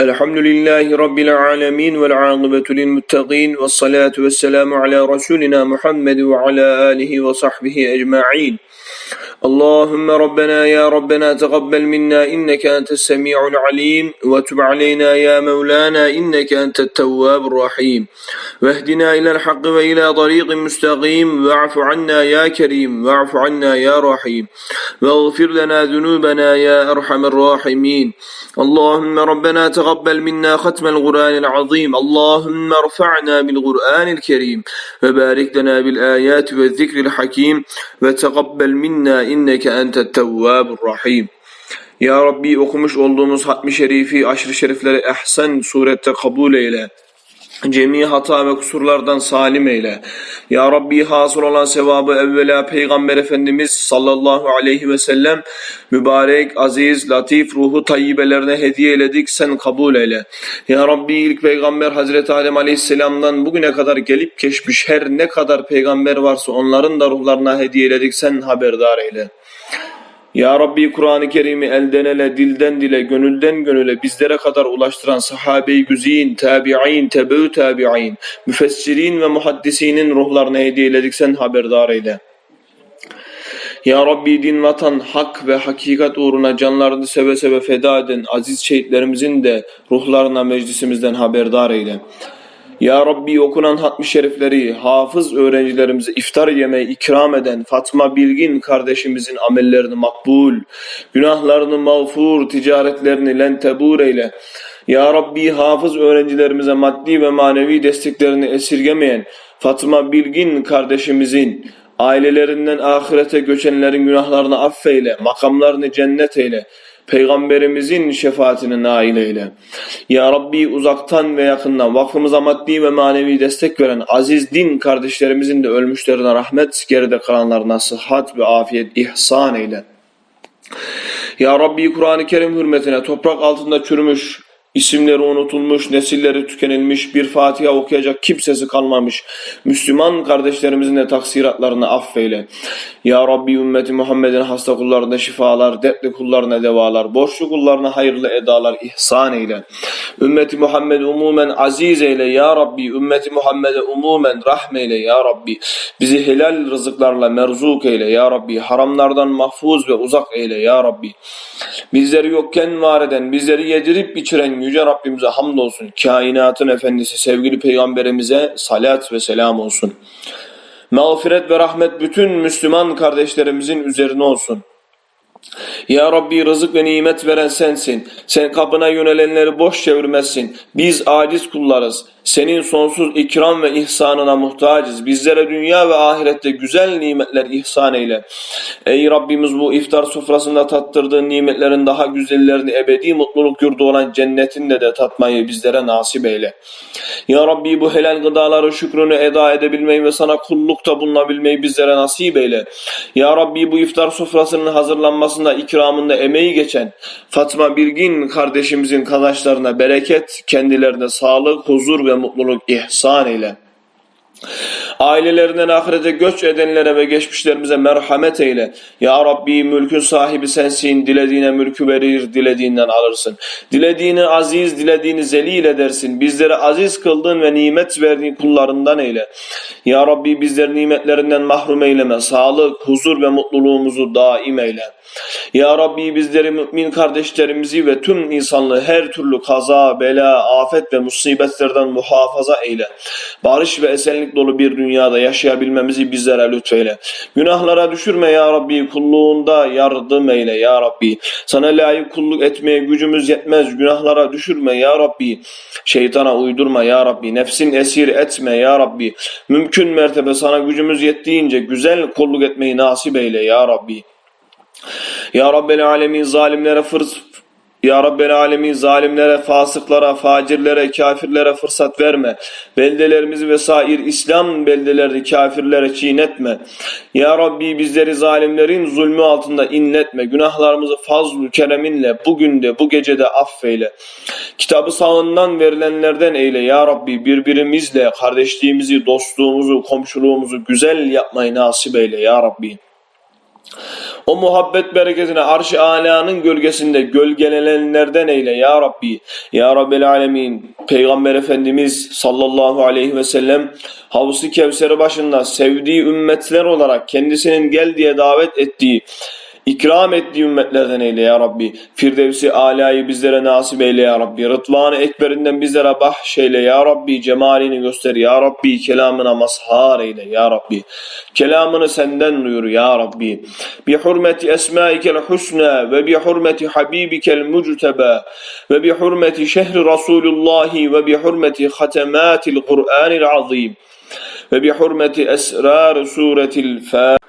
الحمد لله رب العالمين والعاقبة للمتقين والصلاة والسلام على رسولنا محمد وعلى آله وصحبه أجمعين اللهم ربنا يا ربنا تقبل منا إنك أنت السميع العليم وتب علينا يا مولانا إنك أنت التواب الرحيم واهدنا إلى الحق وإلى طريق مستقيم واعف عنا يا كريم واعف عنا يا رحيم واغفر لنا ذنوبنا يا أرحم الراحمين اللهم ربنا تقبل منا ختم القرآن العظيم اللهم ارفعنا بالقرآن الكريم وبارك لنا بالآيات والذكر الحكيم وتقبل منا إنك أنت التواب الرحيم Ya Rabbi okumuş olduğumuz hatmi şerifi, aşırı şerifleri ehsen surette kabul eyle. Cemi hata ve kusurlardan salim eyle. Ya Rabbi hasıl olan sevabı evvela Peygamber Efendimiz sallallahu aleyhi ve sellem mübarek, aziz, latif ruhu tayyibelerine hediye eyledik sen kabul eyle. Ya Rabbi ilk Peygamber Hazreti Adem aleyhisselamdan bugüne kadar gelip geçmiş her ne kadar peygamber varsa onların da ruhlarına hediye eyledik sen haberdar eyle. Ya Rabbi Kur'an-ı Kerim'i elden ele, dilden dile, gönülden gönüle bizlere kadar ulaştıran sahabe-i güzin, tabi'in, tebeü tabi'in, müfessirin ve muhaddisinin ruhlarına hediye eyledik sen haberdar eyle. Ya Rabbi din, vatan, hak ve hakikat uğruna canlarını seve seve feda eden aziz şehitlerimizin de ruhlarına meclisimizden haberdar eyle. Ya Rabbi okunan hatmi şerifleri hafız öğrencilerimize iftar yemeği ikram eden Fatma Bilgin kardeşimizin amellerini makbul, günahlarını mağfur, ticaretlerini lentebur eyle. Ya Rabbi hafız öğrencilerimize maddi ve manevi desteklerini esirgemeyen Fatma Bilgin kardeşimizin ailelerinden ahirete göçenlerin günahlarını affeyle, makamlarını cennet eyle. Peygamberimizin şefaatine nail eyle. Ya Rabbi uzaktan ve yakından vakfımıza maddi ve manevi destek veren aziz din kardeşlerimizin de ölmüşlerine rahmet, geride kalanlarına sıhhat ve afiyet ihsan eyle. Ya Rabbi Kur'an-ı Kerim hürmetine toprak altında çürümüş, isimleri unutulmuş, nesilleri tükenilmiş, bir Fatiha okuyacak kimsesi kalmamış. Müslüman kardeşlerimizin de taksiratlarını affeyle. Ya Rabbi ümmeti Muhammed'in hasta kullarına şifalar, dertli kullarına devalar, borçlu kullarına hayırlı edalar ihsan eyle. Ümmeti Muhammed umumen aziz eyle ya Rabbi. Ümmeti Muhammed'e umumen rahmeyle ya Rabbi. Bizi helal rızıklarla merzuk eyle ya Rabbi. Haramlardan mahfuz ve uzak eyle ya Rabbi. Bizleri yokken var eden, bizleri yedirip içiren Yüce Rabbimize hamdolsun. Kainatın efendisi sevgili peygamberimize salat ve selam olsun. Mağfiret ve rahmet bütün Müslüman kardeşlerimizin üzerine olsun. Ya Rabbi rızık ve nimet veren sensin. Sen kapına yönelenleri boş çevirmezsin. Biz aciz kullarız. Senin sonsuz ikram ve ihsanına muhtacız. Bizlere dünya ve ahirette güzel nimetler ihsan eyle. Ey Rabbimiz bu iftar sofrasında tattırdığın nimetlerin daha güzellerini ebedi mutluluk yurdu olan cennetinde de tatmayı bizlere nasip eyle. Ya Rabbi bu helal gıdaları şükrünü eda edebilmeyi ve sana kullukta bulunabilmeyi bizlere nasip eyle. Ya Rabbi bu iftar sofrasının hazırlanmasında ikramında emeği geçen Fatma Bilgin kardeşimizin kazançlarına bereket, kendilerine sağlık, huzur ve mutluluk ihsan eyle. Ailelerinden ahirete göç edenlere ve geçmişlerimize merhamet eyle. Ya Rabbi mülkün sahibi sensin. Dilediğine mülkü verir, dilediğinden alırsın. Dilediğini aziz, dilediğini zelil edersin. Bizleri aziz kıldın ve nimet verdiğin kullarından eyle. Ya Rabbi bizleri nimetlerinden mahrum eyleme. Sağlık, huzur ve mutluluğumuzu daim eyle. Ya Rabbi bizleri mümin kardeşlerimizi ve tüm insanlığı her türlü kaza, bela, afet ve musibetlerden muhafaza eyle. Barış ve esenlik dolu bir dünyada yaşayabilmemizi bizlere lütfeyle. Günahlara düşürme ya Rabbi, kulluğunda yardım eyle ya Rabbi. Sana layık kulluk etmeye gücümüz yetmez, günahlara düşürme ya Rabbi. Şeytana uydurma ya Rabbi, nefsin esir etme ya Rabbi. Mümkün mertebe sana gücümüz yettiğince güzel kulluk etmeyi nasip eyle ya Rabbi. Ya Rabbel Alemin zalimlere fırs ya Rabbel Alemin zalimlere, fasıklara, facirlere, kafirlere fırsat verme. Beldelerimizi ve sair İslam beldelerini kafirlere çiğnetme. Ya Rabbi bizleri zalimlerin zulmü altında inletme. Günahlarımızı fazl-ı kereminle bugün de bu gece de affeyle. Kitabı sağından verilenlerden eyle ya Rabbi. Birbirimizle kardeşliğimizi, dostluğumuzu, komşuluğumuzu güzel yapmayı nasip eyle ya Rabbi. O muhabbet bereketine arş-ı alanın gölgesinde gölgelenenlerden eyle ya Rabbi. Ya Rabbel alemin. Peygamber Efendimiz sallallahu aleyhi ve sellem Havuz-i Kevser'i başında sevdiği ümmetler olarak kendisinin gel diye davet ettiği İkram ettiği ümmetlerden eyle ya Rabbi. Firdevsi alayı bizlere nasip eyle ya Rabbi. Rıdvan-ı ekberinden bizlere bahşeyle ya Rabbi. Cemalini göster ya Rabbi. Kelamına mazhar eyle ya Rabbi. Kelamını senden duyur ya Rabbi. Bi hurmeti esmaikel husna ve bi hurmeti habibikel mucteba ve bi hurmeti şehri Resulullahi ve bi hurmeti hatematil Kur'anil azim ve bi hurmeti esrar suretil Fatiha